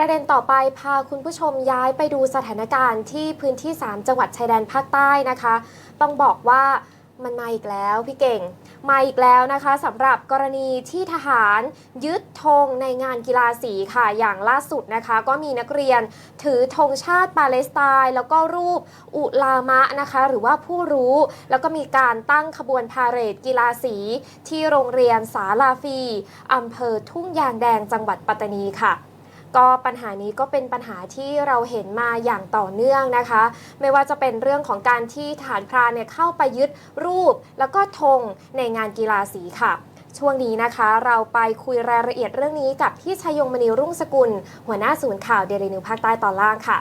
ประเด็นต่อไปพาคุณผู้ชมย้ายไปดูสถานการณ์ที่พื้นที่ 3 จังหวัดชายแดนภาคใต้นะคะ ต้องบอกว่ามันมาอีกแล้วพี่เก่ง มาอีกแล้วนะคะสำหรับกรณีที่ทหารยึดธงในงานกีฬาสีค่ะอย่างล่าสุดนะคะ ก็มีนักเรียนถือธงชาติปาเลสไตน์แล้วก็รูปอุลามะนะคะ หรือว่าผู้รู้ แล้วก็มีการตั้งขบวนพาเหรดกีฬาสี ที่โรงเรียนสาลาฟีอำเภอทุ่งยางแดงจังหวัดปัตตานีค่ะ ก็ปัญหานี้ก็เป็นปัญหาที่เราเห็นมาอย่างต่อเนื่องนะคะ ไม่ว่าจะเป็นเรื่องของการที่ฐานพรานเนี่ยเข้าไปยึดรูป แล้วก็ธงในงานกีฬาสีค่ะช่วงนี้นะคะ เราไปคุยรายละเอียดเรื่องนี้กับพี่ชยงมณีรุ่งสกุล หัวหน้าศูนย์ข่าวเดลินิวภาคใต้ตอนล่างค่ะ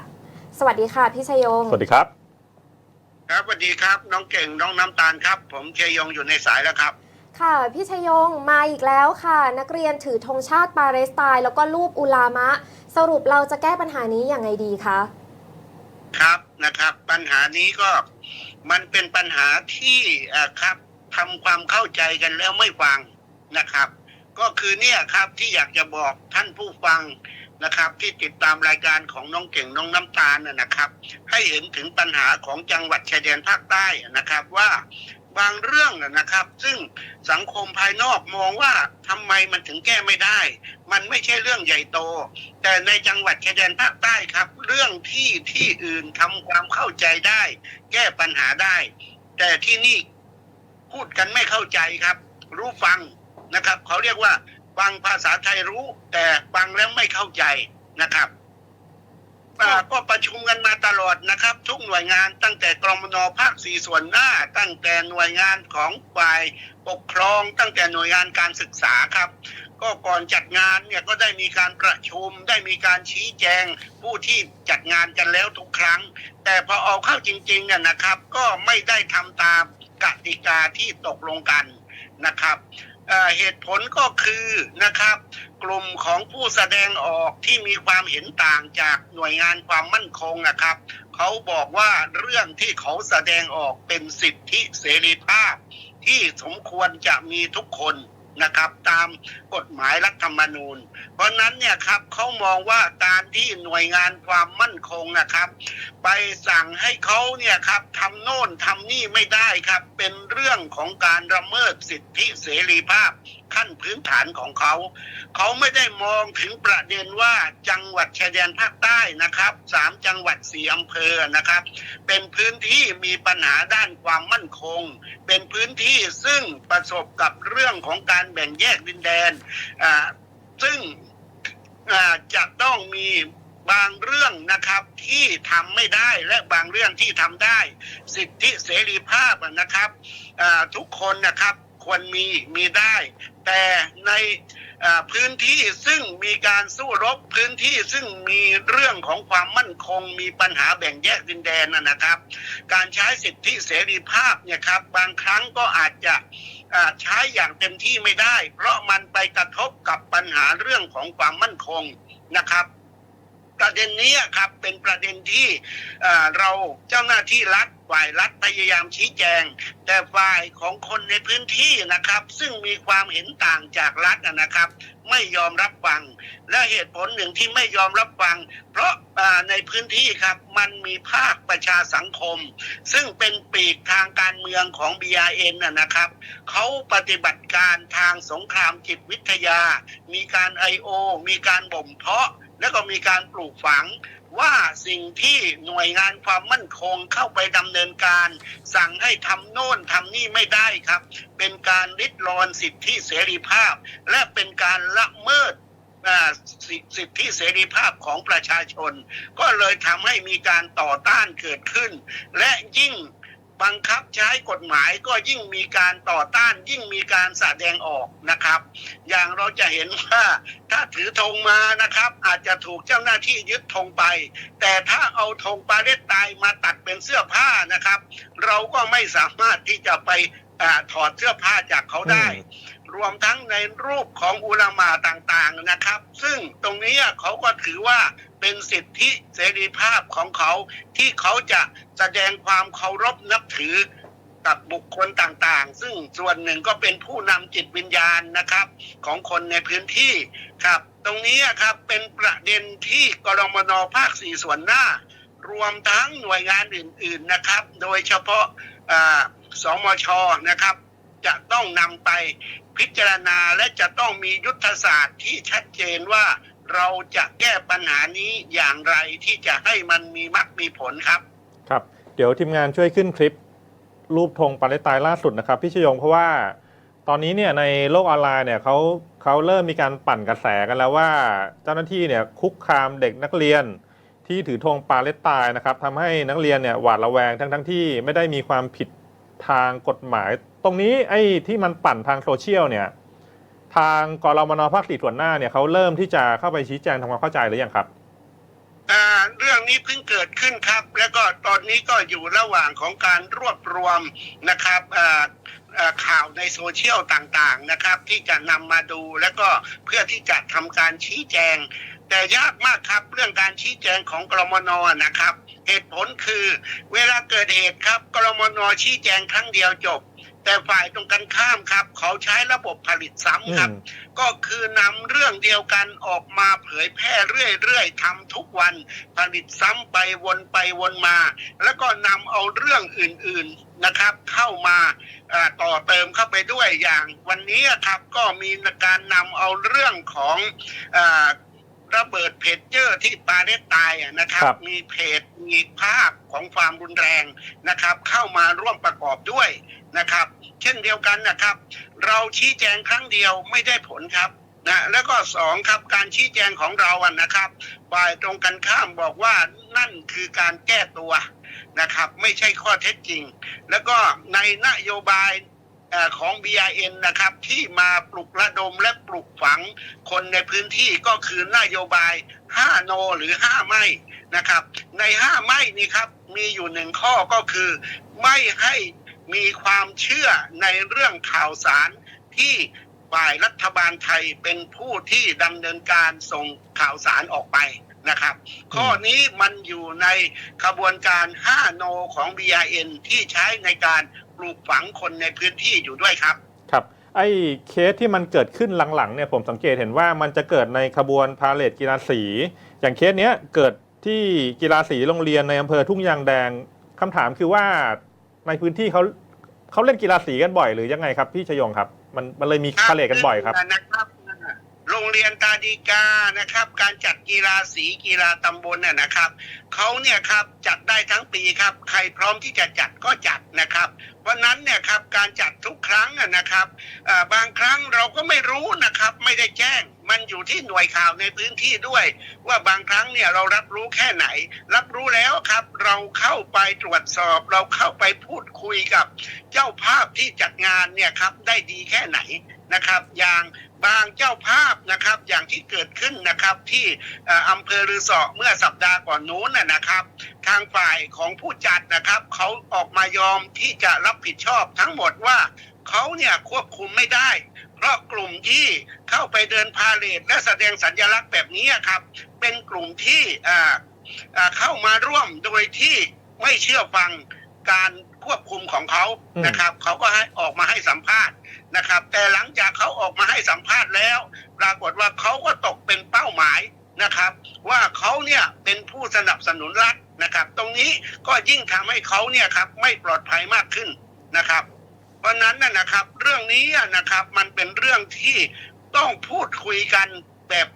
สวัสดีค่ะพี่ชยง สวัสดีครับ ครับสวัสดีครับ น้องเก่งน้องน้ำตาลครับ ผมเชยงอยู่ในสายแล้วครับ ค่ะพี่ชยงมาอีกแล้วค่ะ นักเรียนถือธงชาติปาเลสไตน์แล้วก็รูปอุลามะ สรุปเราจะแก้ปัญหานี้อย่างไงดีคะครับนะครับ ปัญหานี้ก็มันเป็นปัญหาที่ครับทำความเข้าใจกันแล้วไม่ฟังนะครับ ก็คือเนี่ยครับที่อยากจะบอกท่านผู้ฟังนะครับ ที่ติดตามรายการของน้องเก่งน้องน้ำตาลนะครับ ให้เห็นถึงปัญหาของจังหวัดชายแดนภาคใต้นะครับว่า บางเรื่องนะครับ ซึ่งสังคมภายนอกมองว่าทำไมมันถึงแก้ไม่ได้ มันไม่ใช่เรื่องใหญ่โต แต่ในจังหวัดชายแดนภาคใต้ครับ เรื่องที่ที่อื่นทำความเข้าใจได้ แก้ปัญหาได้ แต่ที่นี่พูดกันไม่เข้าใจครับ รู้ฟังนะครับเขาเรียกว่าฟังภาษาไทยรู้ แต่ฟังแล้วไม่เข้าใจนะครับ อ่าก็ประชุมกันมาตลอดนะครับ ทุกหน่วยงานตั้งแต่กรมนภาคสี่ส่วนหน้า ตั้งแต่หน่วยงานของฝ่ายปกครอง ตั้งแต่หน่วยงานการศึกษาครับ ก็ก่อนจัดงานเนี่ยก็ได้มีการประชุม ได้มีการชี้แจงผู้ที่จัดงานกันแล้วทุกครั้ง แต่พอเอาเข้าจริงๆเนี่ยนะครับ ก็ไม่ได้ทำตามกติกาที่ตกลงกันนะครับเเหตุผลก็คือนะครับ กลุ่มของผู้แสดงออกที่มีความเห็นต่างจากหน่วยงานความมั่นคงนะครับ เขาบอกว่าเรื่องที่เขาแสดงออกเป็นสิทธิเสรีภาพ ที่สมควรจะมีทุกคนนะครับ ตามกฎหมายรัฐธรรมนูญ เพราะนั้นเนี่ยครับเขามองว่าการที่หน่วยงานความมั่นคงนะครับ ไปสั่งให้เขาเนี่ยครับทำโน่นทำนี่ไม่ได้ครับ เป็นเรื่องของการละเมิดสิทธิเสรีภาพขั้นพื้นฐานของเขา เขาไม่ได้มองถึงประเด็นว่าจังหวัดชายแดนภาคใต้นะครับสามจังหวัดสี่อำเภอนะครับ เป็นพื้นที่มีปัญหาด้านความมั่นคง เป็นพื้นที่ซึ่งประสบกับเรื่องของการแบ่งแยกดินแดนอ่าซึ่งอ่าจะต้องมีบางเรื่องนะครับที่ทำไม่ได้และบางเรื่องที่ทำได้ สิทธิเสรีภาพนะครับอ่าทุกคนนะครับ ควรมีมีได้ แต่ในพื้นที่ซึ่งมีการสู้รบพื้นที่ซึ่งมีเรื่องของความมั่นคง มีปัญหาแบ่งแยกดินแดนนะครับ การใช้สิทธิเสรีภาพเนี่ยครับบางครั้งก็อาจจะใช้อย่างเต็มที่ไม่ได้ เพราะมันไปกระทบกับปัญหาเรื่องของความมั่นคงนะครับ ประเด็นนี้ครับเป็นประเด็นที่เราเจ้าหน้าที่รัฐฝ่ายรัฐพยายามชี้แจง แต่ฝ่ายของคนในพื้นที่นะครับ ซึ่งมีความเห็นต่างจากรัฐนะครับ ไม่ยอมรับฟัง และเหตุผลหนึ่งที่ไม่ยอมรับฟัง เพราะในพื้นที่ครับมันมีภาคประชาสังคม ซึ่งเป็นปีกทางการเมืองของ BRN นะนะครับเขาปฏิบัติการทางสงครามจิตวิทยา มีการ I.O. มีการบ่มเพาะ แล้วก็มีการปลูกฝังว่าสิ่งที่หน่วยงานความมั่นคงเข้าไปดำเนินการ สั่งให้ทำโน่นทำนี่ไม่ได้ครับ เป็นการริดรอนสิทธิเสรีภาพ และเป็นการละเมิดอ่าสสิทธิเสรีภาพของประชาชน ก็เลยทำให้มีการต่อต้านเกิดขึ้น และยิ่ง บังคับใช้กฎหมายก็ยิ่งมีการต่อต้าน ยิ่งมีการแสดงออกนะครับ อย่างเราจะเห็นว่าถ้าถือธงมานะครับ อาจจะถูกเจ้าหน้าที่ยึดธงไป แต่ถ้าเอาธงปาเลสไตน์มาตัดเป็นเสื้อผ้านะครับ เราก็ไม่สามารถที่จะไปอาถอดเสื้อผ้าจากเขาได้ รวมทั้งในรูปของอุลามาต่างๆนะครับ ซึ่งตรงนี้เขาก็ถือว่า เป็นสิทธิเสรีภาพของเขาที่เขาจะแสดงความเคารพนับถือกับบุคคลต่างๆ ซึ่งส่วนหนึ่งก็เป็นผู้นำจิตวิญญาณนะครับ ของคนในพื้นที่ครับ ตรงนี้ครับเป็นประเด็นที่กรมนภาคสี่ส่วนหน้า รวมทั้งหน่วยงานอื่น ๆนะครับ โดยเฉพาะอ่าสมชนะครับ จะต้องนำไปพิจารณาและจะต้องมียุทธศาสตร์ที่ชัดเจนว่า เราจะแก้ปัญหานี้อย่างไรที่จะให้มันมีมรรคมีผลครับ ครับ เดี๋ยวทีมงานช่วยขึ้นคลิป รูปธงปาเลสไตน์ล่าสุดนะครับพี่ชยงเพราะว่าตอนนี้เนี่ยในโลกออนไลน์เนี่ยเขาเขาเริ่มมีการปั่นกระแสกันแล้วว่า เจ้าหน้าที่เนี่ยคุกคามเด็กนักเรียนที่ถือธงปาเลสไตน์นะครับทำให้นักเรียนเนี่ยหวาดระแวงทั้งทั้งที่ไม่ได้มีความผิดทางกฎหมาย ตรงนี้ไอ้ที่มันปั่นทางโซเชียลเนี่ย ทางกรมนภาคสี่ส่วนหน้าเนี่ยเขาเริ่มที่จะเข้าไปชี้แจงทำความเข้าใจหรือยังครับอ่าเรื่องนี้เพิ่งเกิดขึ้นครับ แล้วก็ตอนนี้ก็อยู่ระหว่างของการรวบรวมนะครับอ่าข่าวในโซเชียลต่างๆนะครับ ที่จะนำมาดูแล้วก็เพื่อที่จะทำการชี้แจง แต่ยากมากครับเรื่องการชี้แจงของกรมนนะครับ เหตุผลคือ เวลาเกิดเหตุครับกรมนชี้แจงครั้งเดียวจบ แต่ฝ่ายตรงกันข้ามครับ เขาใช้ระบบผลิตซ้ำครับ ก็คือนำเรื่องเดียวกันออกมาเผยแพร่เรื่อยๆทำทุกวัน ผลิตซ้ำไปวนไปวนมา แล้วก็นำเอาเรื่องอื่นๆนะครับ เข้ามาเอ่อต่อเติมเข้าไปด้วยอย่าง วันนี้ครับก็มีการนำเอาเรื่องของเออ ระเบิดเพจเจอร์ที่ปาเลสไตน์อะนะครับ ครับ มีเพจมีภาพของความรุนแรงนะครับ เข้ามาร่วมประกอบด้วยนะครับ เช่นเดียวกันนะครับ เราชี้แจงครั้งเดียวไม่ได้ผลครับนะแล้วก็สองครับการชี้แจงของเราอะนะครับฝ่ายตรงกันข้ามบอกว่านั่นคือการแก้ตัวนะครับ ไม่ใช่ข้อเท็จจริง แล้วก็ในนโยบายเอ่อ ของ BIN นะครับที่มาปลุกระดมและปลุกฝังคนในพื้นที่ก็คือนโยบาย 5 โนหรือ 5 ไม่นะครับ ใน 5 ไม่นี่ครับมีอยู่หนึ่งข้อก็คือ ไม่ให้มีความเชื่อในเรื่องข่าวสารที่ฝ่ายรัฐบาลไทยเป็นผู้ที่ดำเนินการส่งข่าวสารออกไปนะครับ ข้อนี้มันอยู่ในขบวนการ 5 โนของ BIN ที่ใช้ในการ ปลูกฝังคนในพื้นที่อยู่ด้วยครับ ครับ ไอ้เคสที่มันเกิดขึ้นหลังๆเนี่ยผมสังเกตเห็นว่ามันจะเกิดในขบวนพาเลทกีฬาสี อย่างเคสเนี้ยเกิดที่กีฬาสีโรงเรียนในอำเภอทุ่งยางแดงคำถามคือว่าในพื้นที่เขาเขาเล่นกีฬาสีกันบ่อยหรือยังไงครับพี่ชยงครับ มันมันเลยมีพาเลทกันบ่อยครับ นะครับ โรงเรียนตาดีกานะครับ การจัดกีฬาสีกีฬาตำบลน่ะนะครับเขาเนี่ยครับจัดได้ทั้งปีครับ ใครพร้อมที่จะจัดก็จัดนะครับเพราะนั้นเนี่ยครับการจัดทุกครั้งอะนะครับบางครั้งเราก็ไม่รู้นะครับ ไม่ได้แจ้ง มันอยู่ที่หน่วยข่าวในพื้นที่ด้วย ว่าบางครั้งเนี่ยเรารับรู้แค่ไหน รับรู้แล้วครับ เราเข้าไปตรวจสอบ เราเข้าไปพูดคุยกับ เจ้าภาพที่จัดงานเนี่ยครับได้ดีแค่ไหน นะครับ อย่างบางเจ้าภาพนะครับ อย่างที่เกิดขึ้นนะครับที่อำเภอรือสอเมื่อสัปดาห์ก่อนนู้นนะนะครับ ทางฝ่ายของผู้จัดนะครับเขาออกมายอมที่จะรับผิดชอบทั้งหมดว่าเขาเนี่ยควบคุมไม่ได้ เพราะกลุ่มที่เข้าไปเดินพาเลทและแสดงสัญลักษณ์แบบนี้ครับ เป็นกลุ่มที่เข้ามาร่วมโดยที่ไม่เชื่อฟังการ ควบคุมของเขาอืมนะครับ เขาก็ให้ออกมาให้สัมภาษณ์นะครับ แต่หลังจากเขาออกมาให้สัมภาษณ์แล้ว ปรากฏว่าเขาก็ตกเป็นเป้าหมายนะครับ ว่าเขาเนี่ยเป็นผู้สนับสนุนรัฐนะครับ ตรงนี้ก็ยิ่งทำให้เขาเนี่ยครับไม่ปลอดภัยมากขึ้นนะครับ เพราะฉะนั้นนะนะครับ เรื่องนี้นะครับมันเป็นเรื่องที่ต้องพูดคุยกันแบบ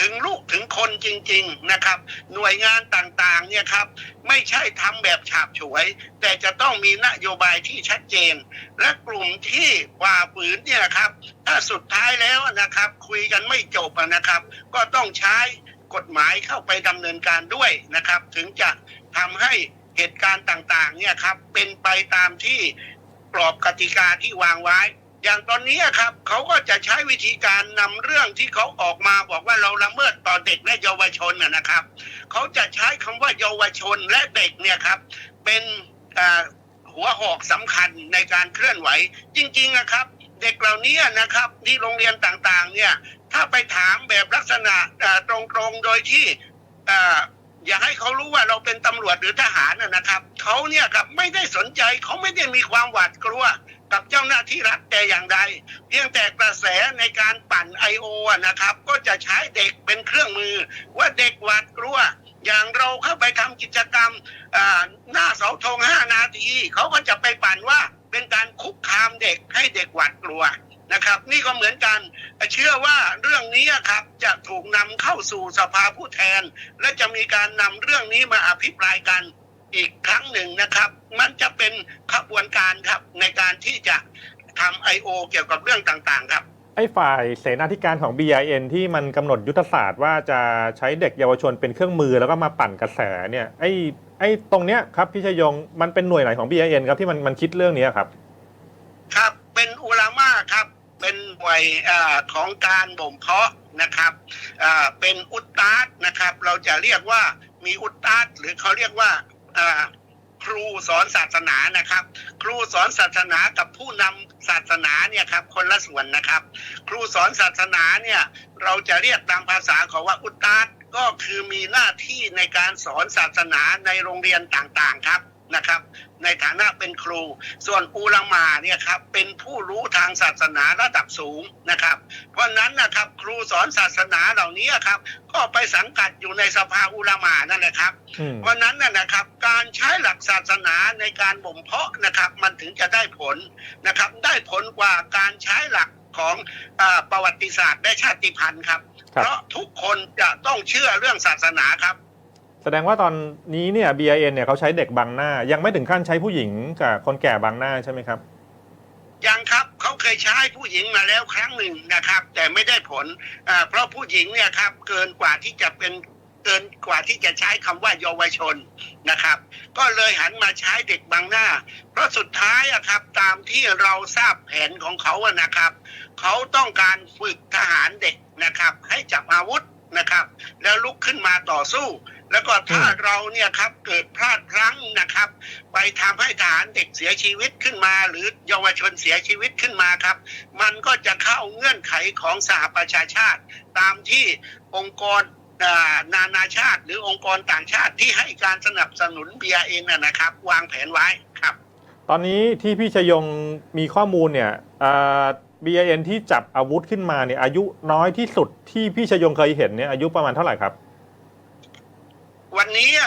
ถึงลูกถึงคนจริง ๆนะครับ หน่วยงานต่างๆเนี่ยครับไม่ใช่ทำแบบฉาบฉวย แต่จะต้องมีนโยบายที่ชัดเจน และกลุ่มที่ฝ่าฝืนเนี่ยครับถ้าสุดท้ายแล้วนะครับ คุยกันไม่จบนะครับ ก็ต้องใช้กฎหมายเข้าไปดำเนินการด้วยนะครับ ถึงจะทำให้เหตุการณ์ต่างๆเนี่ยครับเป็นไปตามที่กรอบกติกาที่วางไว้ อย่างตอนนี้ครับเขาก็จะใช้วิธีการนำเรื่องที่เขาออกมาบอกว่าเราละเมิดต่อเด็กและเยาวชนนะครับเขาจะใช้คำว่าเยาวชนและเด็กเนี่ยครับ เป็นหัวหอกสำคัญในการเคลื่อนไหว จริงๆนะครับ เด็กเหล่านี้นะครับที่โรงเรียนต่างๆ เนี่ยถ้าไปถามแบบลักษณะตรงๆโดยที่อ่าอยากให้เขารู้ว่าเราเป็นตำรวจหรือทหารนะครับเขาเนี่ยครับไม่ได้สนใจเขาไม่ได้มีความหวาดกลัว กับเจ้าหน้าที่รัฐแต่อย่างใด เพียงแต่กระแสในการปั่นไอโอนะครับ ก็จะใช้เด็กเป็นเครื่องมือ ว่าเด็กหวาดกลัว อย่างเราเข้าไปทำกิจกรรมหน้าเสาธงห้านาที เขาก็จะไปปั่นว่าเป็นการคุกคามเด็กให้เด็กหวาดกลัวนะครับ นี่ก็เหมือนกันเชื่อว่าเรื่องนี้ครับจะถูกนำเข้าสู่สภาผู้แทน และจะมีการนำเรื่องนี้มาอภิปรายกัน อีกครั้งหนึ่งนะครับ มันจะเป็นขบวนการครับในการที่จะทำไอโอเกี่ยวกับเรื่องต่างๆ ครับ ไอ้ฝ่ายเสนาธิการของ BIN ที่มันกำหนดยุทธศาสตร์ว่าจะใช้เด็กเยาวชนเป็นเครื่องมือแล้วก็มาปั่นกระแสเนี่ยไอ้ไอ้ตรงเนี้ยครับพี่ชยงมันเป็นหน่วยไหนของ BIN ครับที่มันมันคิดเรื่องนี้ครับครับเป็นอุลามาครับเป็นหน่วยอาของการบ่มเพาะนะครับอ่าเป็นอุตตาดนะครับ เราจะเรียกว่ามีอุตตาดหรือเขาเรียกว่าอ่า ครูสอนศาสนานะครับ ครูสอนศาสนากับผู้นำศาสนาเนี่ยครับคนละส่วนนะครับ ครูสอนศาสนาเนี่ยเราจะเรียกตามภาษาของว่าอุตตาดก็คือมีหน้าที่ในการสอนศาสนาในโรงเรียนต่างๆครับ นะครับ ในฐานะเป็นครู ส่วนอุลามาเนี่ยครับเป็นผู้รู้ทางศาสนาระดับสูงนะครับ เพราะฉะนั้นนะครับครูสอนศาสนาเหล่านี้ครับ ก็ไปสังกัดอยู่ในสภาอุลามานั่นแหละครับอืมเพราะฉะนั้นน่ะนะครับ การใช้หลักศาสนาในการบ่มเพาะนะครับ มันถึงจะได้ผลนะครับ ได้ผลกว่าการใช้หลักของอาประวัติศาสตร์และชาติพันธุ์ครับครับ เพราะทุกคนจะต้องเชื่อเรื่องศาสนาครับ แสดงว่าตอนนี้เนี่ย BIN เนี่ยเขาใช้เด็กบังหน้า ยังไม่ถึงขั้นใช้ผู้หญิงกับคนแก่บังหน้าใช่ไหมครับ ยังครับเขาเคยใช้ผู้หญิงมาแล้วครั้งหนึ่งนะครับ แต่ไม่ได้ผลอ่าเพราะผู้หญิงเนี่ยครับเกินกว่าที่จะเป็นเกินกว่าที่จะใช้คำว่าเยาวชนนะครับ ก็เลยหันมาใช้เด็กบางหน้า เพราะสุดท้ายอะครับตามที่เราทราบแผนของเขาอะนะครับ เขาต้องการฝึกทหารเด็กนะครับ ให้จับอาวุธนะครับ แล้วลุกขึ้นมาต่อสู้ แล้วก็ถ้าเราเนี่ยครับเกิดพลาดพลั้งนะครับ ไปทำให้ทหารเด็กเสียชีวิตขึ้นมา หรือเยาวชนเสียชีวิตขึ้นมาครับ มันก็จะเข้าเงื่อนไขของสหประชาชาติ ตามที่องค์กรนานาชาติ หรือองค์กรต่างชาติที่ให้การสนับสนุน BRN นะนะครับ วางแผนไว้ครับ ตอนนี้ที่พี่ชยงมีข้อมูลเนี่ยอ่า BIN ที่จับอาวุธขึ้นมาเนี่ยอายุน้อยที่สุดที่พี่ชยงเคยเห็นเนี่ยอายุประมาณเท่าไหร่ครับ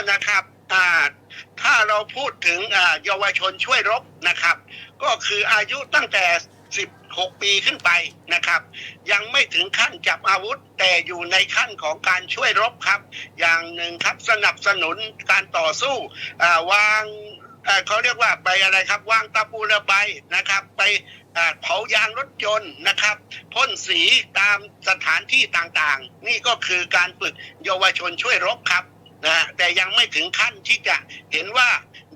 นนี้นะครับถ้าเราพูดถึงเยาวชนช่วยรบนะครับ ก็คืออายุตั้งแต่ 16 ปีขึ้นไปนะครับ ยังไม่ถึงขั้นจับอาวุธ แต่อยู่ในขั้นของการช่วยรบครับ อย่างหนึ่งครับสนับสนุนการต่อสู้วางเขาเรียกว่าไปอะไรครับวางตะปูระบายนะครับ ไปเผายางรถยนต์นะครับพ่นสีตามสถานที่ต่างๆ นี่ก็คือการฝึกเยาวชนช่วยรบครับ นะแต่ยังไม่ถึงขั้นที่จะเห็นว่า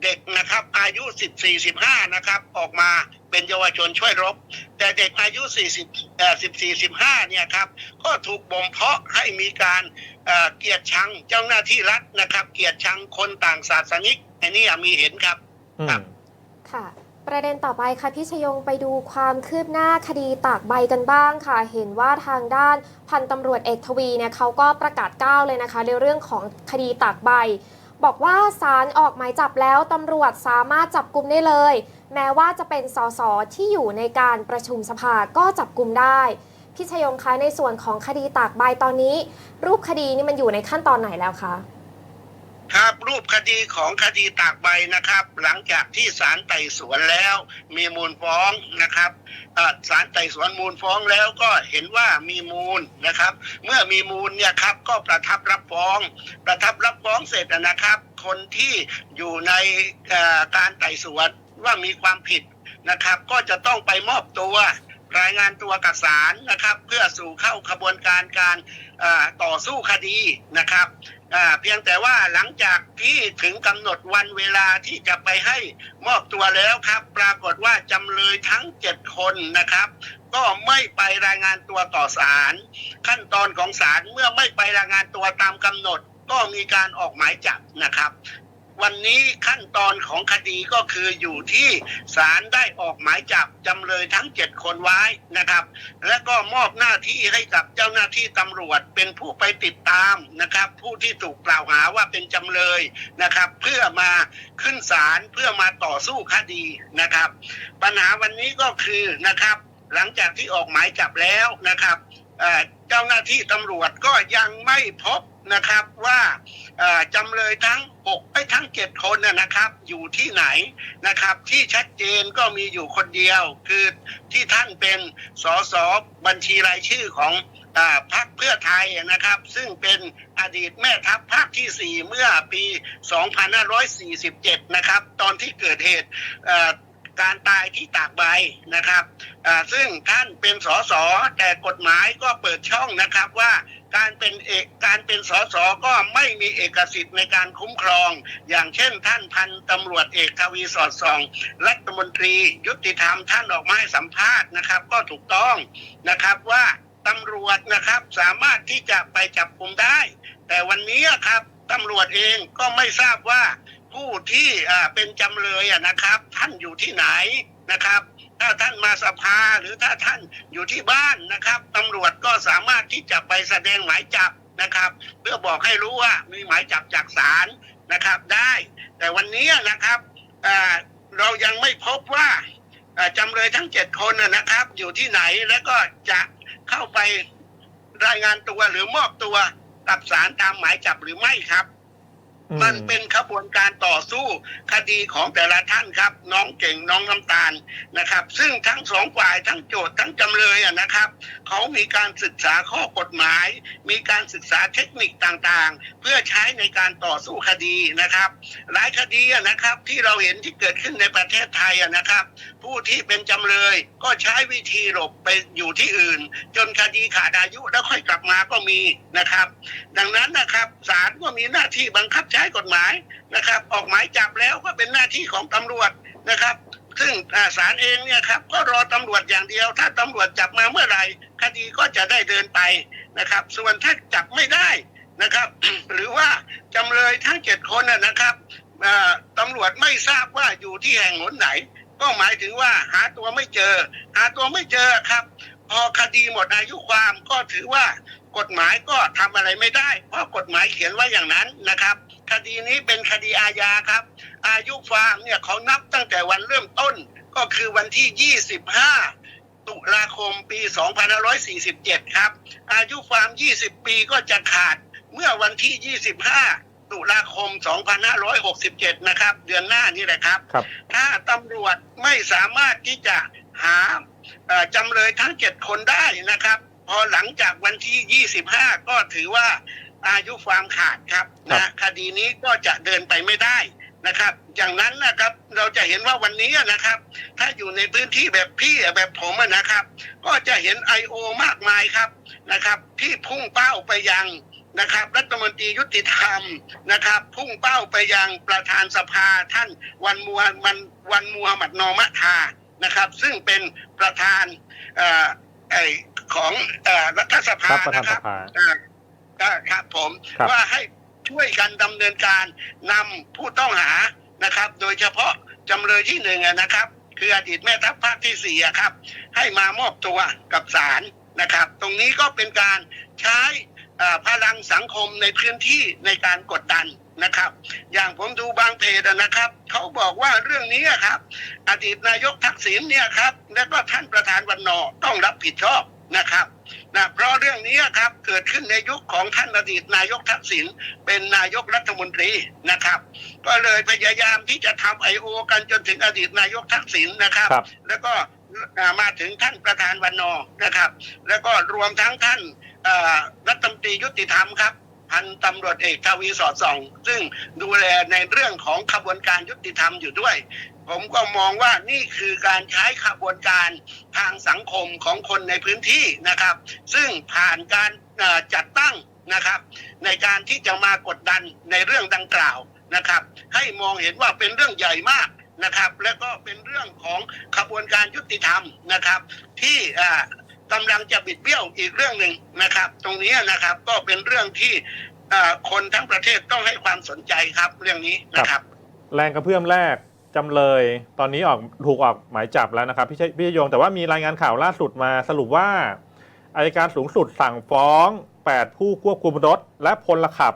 เด็กนะครับ อายุ 14 15 นะครับ ออกมาเป็นเยาวชนช่วยรบ แต่เด็กอายุ 40เอ่อ14 15 เนี่ยครับ ก็ถูกบ่มเพาะให้มีการเอ่อเกลียดชังเจ้าหน้าที่รัฐนะครับ เกลียดชังคนต่างศาสนิกอันนี้มีเห็นครับ อืมครับค่ะ ประเด็นต่อไปค่ะพี่ชยงไปดูความคืบหน้าคดีตากใบกันบ้างค่ะ เห็นว่าทางด้านพันตำรวจเอกทวีเนี่ยเขาก็ประกาศก้าวเลยนะคะ ในเรื่องของคดีตากใบ บอกว่าศาลออกหมายจับแล้วตำรวจสามารถจับกลุ่มได้เลย แม้ว่าจะเป็นสสที่อยู่ในการประชุมสภาก็จับกลุ่มได้พี่ชยงคะในส่วนของคดีตากใบตอนนี้ รูปคดีนี่มันอยู่ในขั้นตอนไหนแล้วคะ ครับรูปคดีของคดีตากใบนะครับ หลังจากที่ศาลไต่สวนแล้วมีมูลฟ้องนะครับศาลไต่สวนมูลฟ้องแล้วก็เห็นว่ามีมูลนะครับ เมื่อมีมูลเนี่ยครับก็ประทับรับฟ้อง ประทับรับฟ้องเสร็จนะครับ คนที่อยู่ในการไต่สวนว่ามีความผิดนะครับ ก็จะต้องไปมอบตัวรายงานตัวกับศาลนะครับ เพื่อสู่เข้าขบวนการการต่อสู้คดีนะครับ เพียงแต่ว่าหลังจากที่ถึงกำหนดวันเวลาที่จะไปให้มอบตัวแล้วครับ ปรากฏว่าจำเลยทั้งเจ็ดคนนะครับ ก็ไม่ไปรายงานตัวต่อศาลขั้นตอนของศาลเมื่อไม่ไปรายงานตัวตามกำหนดก็มีการออกหมายจับนะครับ วันนี้ขั้นตอนของคดีก็คืออยู่ที่ศาลได้ออกหมายจับจำเลยทั้งเจ็ดคนไว้นะครับ และก็มอบหน้าที่ให้กับเจ้าหน้าที่ตำรวจเป็นผู้ไปติดตามนะครับ ผู้ที่ถูกกล่าวหาว่าเป็นจำเลยนะครับ เพื่อมาขึ้นศาลเพื่อมาต่อสู้คดีนะครับ ปัญหาวันนี้ก็คือนะครับ หลังจากที่ออกหมายจับแล้วนะครับ เจ้าหน้าที่ตำรวจก็ยังไม่พบนะครับว่าจำเลยทั้งหกไอ้ยทั้งเจ็ดคนนะนะครับ อยู่ที่ไหนนะครับ ที่ชัดเจนก็มีอยู่คนเดียว คือที่ท่านเป็นสสบัญชีรายชื่อของอพรรคเพื่อไทยนะครับ ซึ่งเป็นอดีตแม่ทัพภาคที่ 4 เมื่อปี 2547 นะครับ ตอนที่เกิดเหตุ การตายที่ตากใบนะครับซึ่งท่านเป็นสสแต่กฎหมายก็เปิดช่องนะครับว่าการเป็นเอกการเป็นสสก็ไม่มีเอกสิทธิ์ในการคุ้มครอง อย่างเช่นท่านพันตำรวจเอกทวีสอดส่อง รัฐมนตรี ยุติธรรมท่านออกมาให้สัมภาษณ์นะครับ ก็ถูกต้องนะครับว่าตำรวจนะครับสามารถที่จะไปจับกลุมได้ แต่วันนี้ครับตำรวจเองก็ไม่ทราบว่า ผู้ที่เป็นจำเลยนะครับ ท่านอยู่ที่ไหนนะครับ ถ้าท่านมาสภาหรือถ้าท่านอยู่ที่บ้านนะครับตำรวจก็สามารถที่จะไปแสดงหมายจับนะครับ เพื่อบอกให้รู้ว่ามีหมายจับจากศาลนะครับได้ แต่วันนี้นะครับเรายังไม่พบว่าจำเลยทั้งเจ็ดคนนะครับ อยู่ที่ไหนแล้วก็จะเข้าไปรายงานตัวหรือมอบตัวกับศาลตามหมายจับหรือไม่ครับ มันเป็นขบวนการต่อสู้คดีของแต่ละท่านครับ น้องเก่งน้องน้ำตาลนะครับ ซึ่งทั้งสองฝ่ายทั้งโจทย์ทั้งจำเลยอะนะครับเขามีการศึกษาข้อกฎหมาย มีการศึกษาเทคนิคต่างๆ เพื่อใช้ในการต่อสู้คดีนะครับ หลายคดีอะนะครับที่เราเห็นที่เกิดขึ้นในประเทศไทยอะนะครับ ผู้ที่เป็นจำเลยก็ใช้วิธีหลบไปอยู่ที่อื่น จนคดีขาดอายุแล้วค่อยกลับมาก็มีนะครับ ดังนั้นนะครับศาลก็มีหน้าที่บังคับช้กฎหมายนะครับ ออกหมายจับแล้วก็เป็นหน้าที่ของตำรวจนะครับ ซึ่งอ่าศาลเองเนี่ยครับก็รอตำรวจอย่างเดียว ถ้าตำรวจจับมาเมื่อไหร่คดีก็จะได้เดินไปนะครับ ส่วนถ้าจับไม่ได้นะครับ หรือว่าจำเลยทั้งเจ็ดคนนะครับอ่าตำรวจไม่ทราบว่าอยู่ที่แห่งหนไหน ก็หมายถึงว่าหาตัวไม่เจอ หาตัวไม่เจอครับ พอคดีหมดอายุความก็ถือว่ากฎหมายก็ทำอะไรไม่ได้ เพราะกฎหมายเขียนไว้อย่างนั้นนะครับ คดีนี้เป็นคดีอาญาครับ อายุความเนี่ยเขานับตั้งแต่วันเริ่มต้นก็คือวันที่ 25 ตุลาคมปี 2547 ครับ อายุความ 20 ปีก็จะขาดเมื่อวันที่ 25 ตุลาคม 2567 นะครับ เดือนหน้านี่แหละครับครับถ้าตำรวจไม่สามารถที่จะหาเอ่อจำเลยทั้งเจ็ดคนได้นะครับ พอหลังจากวันที่ 25 ก็ถือว่า อายุความขาดครับครับนะคดีนี้ก็จะเดินไปไม่ได้นะครับ อย่างนั้นนะครับเราจะเห็นว่าวันนี้นะครับ ถ้าอยู่ในพื้นที่แบบพี่แบบผมอะนะครับ ก็จะเห็น I.O. มากมายครับนะครับ ที่พุ่งเป้าไปยังนะครับรัฐมนตรียุติธรรมนะครับ พุ่งเป้าไปยังประธานสภาท่านวันมัวมันวันมัวหมัดนอมะทานะครับ ซึ่งเป็นประธานเอ่อไอของเอ่อรัฐสภาครับประธานนะคสรับ ภาอ่าอ่าครับผมครับ ว่าให้ช่วยกันดำเนินการนำผู้ต้องหานะครับ โดยเฉพาะจำเลยที่หนึ่งอะนะครับ คืออดีตแม่ทัพภาคที่สี่อะครับ ให้มามอบตัวกับศาลนะครับ ตรงนี้ก็เป็นการใช้อ่าพลังสังคมในพื้นที่ในการกดดันนะครับ อย่างผมดูบางเพจอะนะครับ เขาบอกว่าเรื่องนี้อะครับ อดีตนายกทักษิณเนี่ยครับ แล้วก็ท่านประธานวันนอร์ต้องรับผิดชอบ นะครับนะเพราะเรื่องนี้ครับเกิดขึ้นในยุคของท่านอดีตนายกทักษิณเป็นนายกรัฐมนตรีนะครับ ก็เลยพยายามที่จะทำไอโอกันจนถึงอดีตนายกทักษิณนะครับ ครับ แล้วก็อ่ามาถึงท่านประธานวันนอร์นะครับ แล้วก็รวมทั้งท่านเอ่อรัฐมนตรียุติธรรมครับ พันตำรวจเอกทวีสอดส่อง ซึ่งดูแลในเรื่องของขบวนการยุติธรรมอยู่ด้วย ผมก็มองว่านี่คือการใช้ขบวนการทางสังคมของคนในพื้นที่นะครับ ซึ่งผ่านการจัดตั้งนะครับ ในการที่จะมากดดันในเรื่องดังกล่าวนะครับ ให้มองเห็นว่าเป็นเรื่องใหญ่มากนะครับ แล้วก็เป็นเรื่องของขบวนการยุติธรรมนะครับ ที่กำลังจะบิดเบี้ยวอีกเรื่องหนึ่งนะครับ ตรงนี้นะครับก็เป็นเรื่องที่คนทั้งประเทศต้องให้ความสนใจครับเรื่องนี้นะครับ แรงกระเพื่อมแรก จำเลยตอนนี้ออกถูกออกหมายจับแล้วนะครับพี่ชัยพี่ชยงแต่ว่ามีรายงานข่าวล่าสุดมาสรุปว่าอายการสูงสุดสั่งฟ้อง 8 ผู้ควบคุมรถ และพลขับ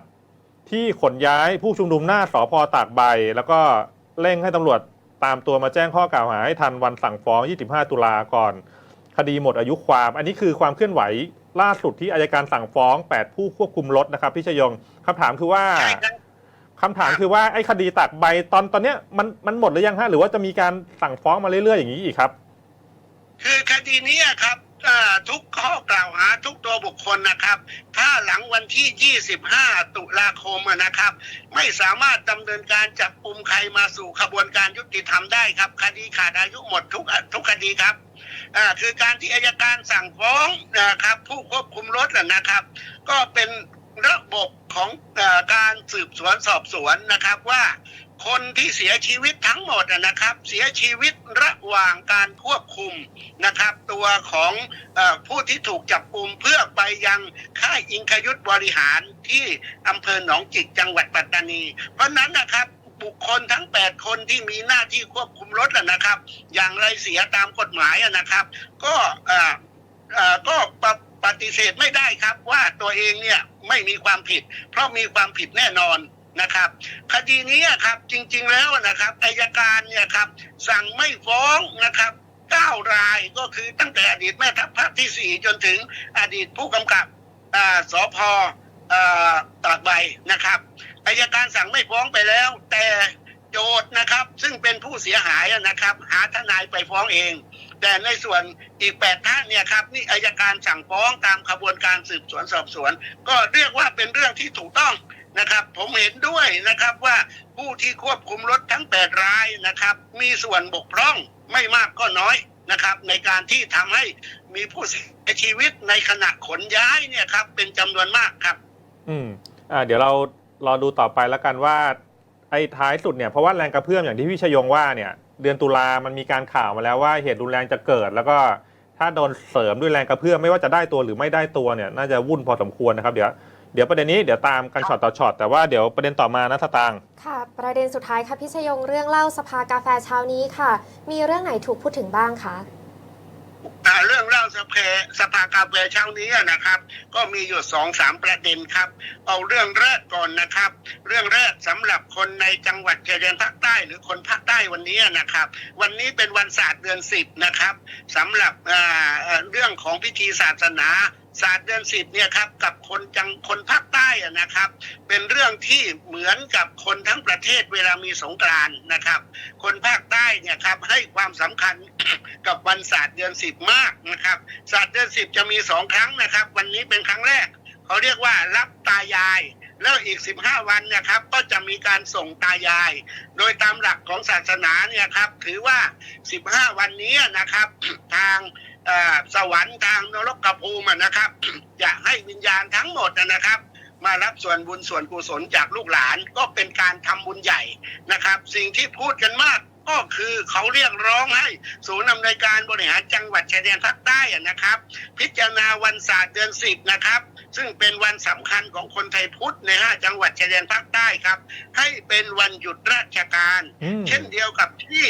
ที่ขนย้ายผู้ชุมนุมหน้าสพตากใบ แล้วก็เร่งให้ตำรวจตามตัวมาแจ้งข้อกล่าวหาให้ทันวันสั่งฟ้อง 25 ตุลาก่อน คดีหมดอายุความ อันนี้คือความเคลื่อนไหวล่าสุดที่อายการสั่งฟ้อง 8 ผู้ควบคุมรถนะครับพี่ชยงคำถามคือว่า คำถามคือว่าไอ้คดีตากใบตอนตอนเนี้ยมันมันหมดหรือยังฮะหรือว่าจะมีการสั่งฟ้องมาเรื่อยๆอย่างนี้อีกครับ คือคดีนี้ครับอ่อทุกข้อกล่าวหาทุกตัวบุคคลนะครับ ถ้าหลังวันที่ 25 ตุลาคมอะนะครับ ไม่สามารถดำเนินการจับปุ่มใครมาสู่ขบวนการยุติธรรมได้ครับ คดีขาดอายุหมดทุกทุกคดีครับอ่าคือการที่อายการสั่งฟ้องนะครับผู้ควบคุมรถน่ะนะครับ ก็เป็น ระบบของอการสืบสวนสอบสวนนะครับว่า คนที่เสียชีวิตทั้งหมดอะนะครับ เสียชีวิตระหว่างการควบคุมนะครับ ตัวของอผู้ที่ถูกจับกุมเพื่อไปยังค่ายอิงคยุทธบริหารที่อำเภอหนองจิกจังหวัดปัตตานี เพราะนั้นนะครับบุคคลทั้ง 8 คนที่มีหน้าที่ควบคุมรถอะนะครับ อย่างไรเสียตามกฎหมายอะนะครับ ก็ก็ประ ปฏิเสธไม่ได้ครับว่าตัวเองเนี่ยไม่มีความผิด เพราะมีความผิดแน่นอนนะครับ คดีนี้ครับจริงๆแล้วนะครับอายการเนี่ยครับสั่งไม่ฟ้องนะครับเก้ารายก็คือตั้งแต่อดีตแม่ทัพภาคที่สี่จนถึงอดีตผู้กำกับอ่าสพอตากใบนะครับอายการสั่งไม่ฟ้องไปแล้ว แต่โจทย์นะครับ ซึ่งเป็นผู้เสียหายนะครับ หาทนายไปฟ้องเอง แต่ในส่วนอีกแปดท่านเนี่ยครับนี่อายการสั่งฟ้องตามขบวนการสืบสวนสอบสวน ก็เรียกว่าเป็นเรื่องที่ถูกต้องนะครับ ผมเห็นด้วยนะครับว่าผู้ที่ควบคุมรถทั้ง8รายนะครับ มีส่วนบกพร่องไม่มากก็น้อยนะครับ ในการที่ทำให้มีผู้เสียชีวิตในขณะขนย้ายเนี่ยครับ เป็นจำนวนมากครับ อืมอ่าเดี๋ยวเรารอดูต่อไปแล้วกันว่าไอ้ท้ายสุดเนี่ยเพราะว่าแรงกระเพื่อมอย่างที่พี่ชยงว่าเนี่ย เดือนตุลามันมีการข่าวมาแล้วว่าเหตุรุนแรงจะเกิด แล้วก็ถ้าโดนเสริมด้วยแรงกระเพื่อมไม่ว่าจะได้ตัวหรือไม่ได้ตัวเนี่ยน่าจะวุ่นพอสมควรนะครับเดี๋ยวเดี๋ยวประเด็นนี้เดี๋ยวตามกันช็อตต่อช็อตแต่ว่าเดี๋ยวประเด็นต่อมานะสตางค์ค่ะ ประเด็นสุดท้ายค่ะพิชยงเรื่องเล่าสภากาแฟเช้านี้ค่ะ มีเรื่องไหนถูกพูดถึงบ้างคะ เรื่องเล่าสภาสภากาแฟเช้านี้นะครับ ก็มีอยู่สองสามประเด็นครับ เอาเรื่องแรกก่อนนะครับ เรื่องแรกสำหรับคนในจังหวัดชายแดนภาคใต้หรือคนภาคใต้วันนี้นะครับ วันนี้เป็นวันศาสตร์เดือนสิบนะครับสำหรับเรื่องของพิธีศาสนาศาสตร์เดือนสิบเนี่ยครับกับคนจังคนภาคใต้อะนะครับ เป็นเรื่องที่เหมือนกับคนทั้งประเทศเวลามีสงกรานนะครับ คนภาคใต้เนี่ยครับให้ความสำคัญ กับวันศาสตร์เดือนสิบมากนะครับ ศาสตร์เดือนสิบจะมีสองครั้งนะครับ วันนี้เป็นครั้งแรก เขาเรียกว่ารับตายาย แล้วอีก15วันเนะครับ ก็จะมีการส่งตายาย โดยตามหลักของศาสนาเนี่ยครับถือว่า15วันนี้นะครับ ทางสวรรค์ทางนรกภูมิอะนะครับจะให้วิญญาณทั้งหมดนะครับมารับส่วนบุญส่วนกุศลจากลูกหลานก็เป็นการทำบุญใหญ่นะครับ สิ่งที่พูดกันมาก ก็คือเขาเรียกร้องให้ศูนย์อำนวยการบริหารจังหวัดชายแดนภาคใต้อะนะครับ พิจารณาวันศาสตร์เดือนสิบนะครับ ซึ่งเป็นวันสำคัญของคนไทยพุทธในห้าจังหวัดชายแดนภาคใต้ครับ ให้เป็นวันหยุดราชการอืมเช่นเดียวกับที่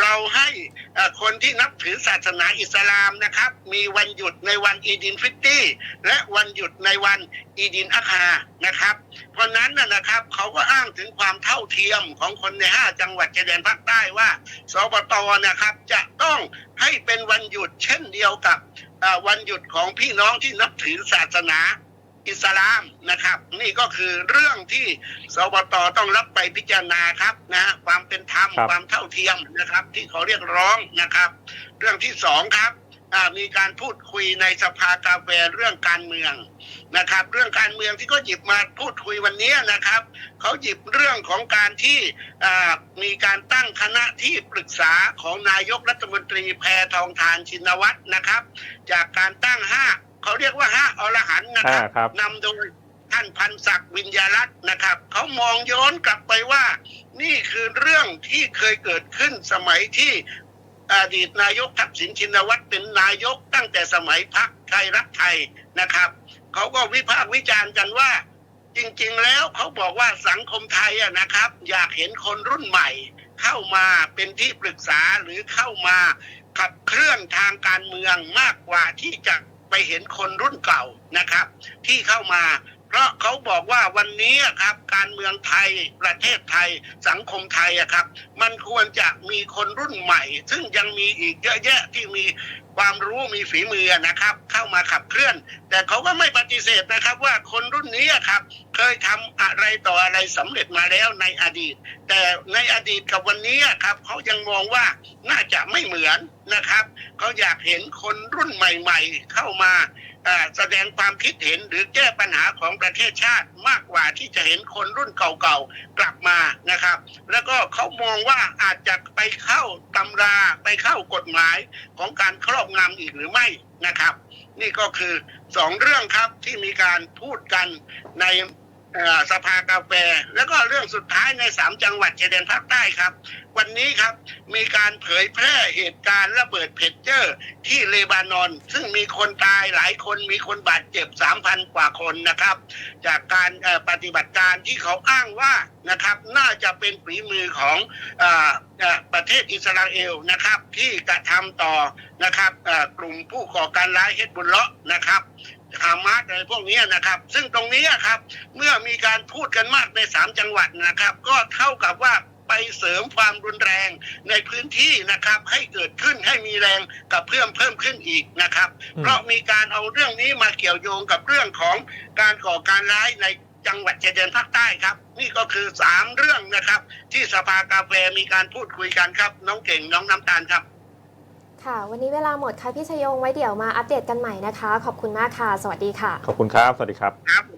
เราให้เอ่อคนที่นับถือศาสนาอิสลามนะครับ มีวันหยุดในวันอีดินฟิตตี้และวันหยุดในวันอีดินอัคานะครับ เพราะนั้นนะนะครับเขาก็อ้างถึงความเท่าเทียมของคนใน5จังหวัดชายแดนภาคใต้ว่าสบตนะครับจะต้องให้เป็นวันหยุดเช่นเดียวกับเอ่อวันหยุดของพี่น้องที่นับถือศาสนาอิสลามนะครับ นี่ก็คือเรื่องที่สบตต้องรับไปพิจารณาครับนะฮะความเป็นธรรมครับความเท่าเทียมนะครับ ที่เขาเรียกร้องนะครับ เรื่องที่สองครับอ่า มีการพูดคุยในสภากาแฟเรื่องการเมืองนะครับ เรื่องการเมืองที่เขาหยิบมาพูดคุยวันนี้นะครับเขาหยิบเรื่องของการที่อ่ามีการตั้งคณะที่ปรึกษาของนายกรัฐมนตรีแพทองทานชินวัตรนะครับ จากการตั้งห้าเขาเรียกว่าห้าอรหันต์นะคอ่ารับครับนำโดยท่านพันศักดิ์วิญญาลัตน์นะครับเขามองย้อนกลับไปว่า นี่คือเรื่องที่เคยเกิดขึ้นสมัยที่ อดีตนายกทักษิณชินวัตรเป็นนายกตั้งแต่สมัยพรรคไทยรักไทยนะครับเขาก็วิพากษ์วิจารณ์กันว่า จริงๆแล้วเขาบอกว่าสังคมไทยอะนะครับ อยากเห็นคนรุ่นใหม่ เข้ามาเป็นที่ปรึกษาหรือเข้ามาขับเคลื่อนทางการเมืองมากกว่าที่จะไปเห็นคนรุ่นเก่านะครับ ที่เข้ามา เพราะเขาบอกว่าวันนี้ครับ การเมืองไทยประเทศไทยสังคมไทยอะครับ มันควรจะมีคนรุ่นใหม่ ซึ่งยังมีอีกเยอะแยะที่มีความรู้มีฝีมือนะครับ เข้ามาขับเคลื่อน แต่เขาก็ไม่ปฏิเสธนะครับ ว่าคนรุ่นนี้ครับ เคยทำอะไรต่ออะไรสำเร็จมาแล้วในอดีต แต่ในอดีตกับวันนี้ครับเขายังมองว่าน่าจะไม่เหมือนนะครับเขาอยากเห็นคนรุ่นใหม่ ๆ เข้ามาแสดงความคิดเห็นหรือแก้ปัญหาของประเทศชาติมากกว่าที่จะเห็นคนรุ่นเก่าๆกลับมานะครับ แล้วก็เขามองว่าอาจจะไปเข้าตำราไปเข้ากฎหมายของการครอบงำอีกหรือไม่นะครับ นี่ก็คือสองเรื่องครับที่มีการพูดกันใน สภากาแฟ แล้วก็เรื่องสุดท้ายในสามจังหวัดชายแดนภาคใต้ครับ วันนี้ครับมีการเผยแพร่เหตุการณ์ระเบิดเพจเจอร์ที่เลบานอน ซึ่งมีคนตายหลายคนมีคนบาดเจ็บ 3,000 กว่าคนนะครับ จากการปฏิบัติการที่เขาอ้างว่านะครับ น่าจะเป็นฝีมือของออประเทศอิสราเอลนะครับ ที่กระทำต่อนะครับกลุ่มผู้ก่อการร้ายเฮดบุลเลาะนะครับ ฮามาสอะไรพวกนี้นะครับ ซึ่งตรงนี้ครับ เมื่อมีการพูดกันมากในสามจังหวัดนะครับ ก็เท่ากับว่าไปเสริมความรุนแรงในพื้นที่นะครับ ให้เกิดขึ้นให้มีแรงกับเพิ่มเพิ่มขึ้นอีกนะครับอืมเพราะมีการเอาเรื่องนี้มาเกี่ยวโยงกับเรื่องของการก่อการร้ายในจังหวัดชายแดนภาคใต้ครับ นี่ก็คือสามเรื่องนะครับ ที่สภากาแฟมีการพูดคุยกันครับ น้องเก่งน้องน้ำตาลครับ ค่ะ วันนี้เวลาหมดค่ะพี่ชยงไว้เดี๋ยวมาอัปเดตกันใหม่นะคะ ขอบคุณมากค่ะ สวัสดีค่ะ ขอบคุณครับ สวัสดีครับ ครับ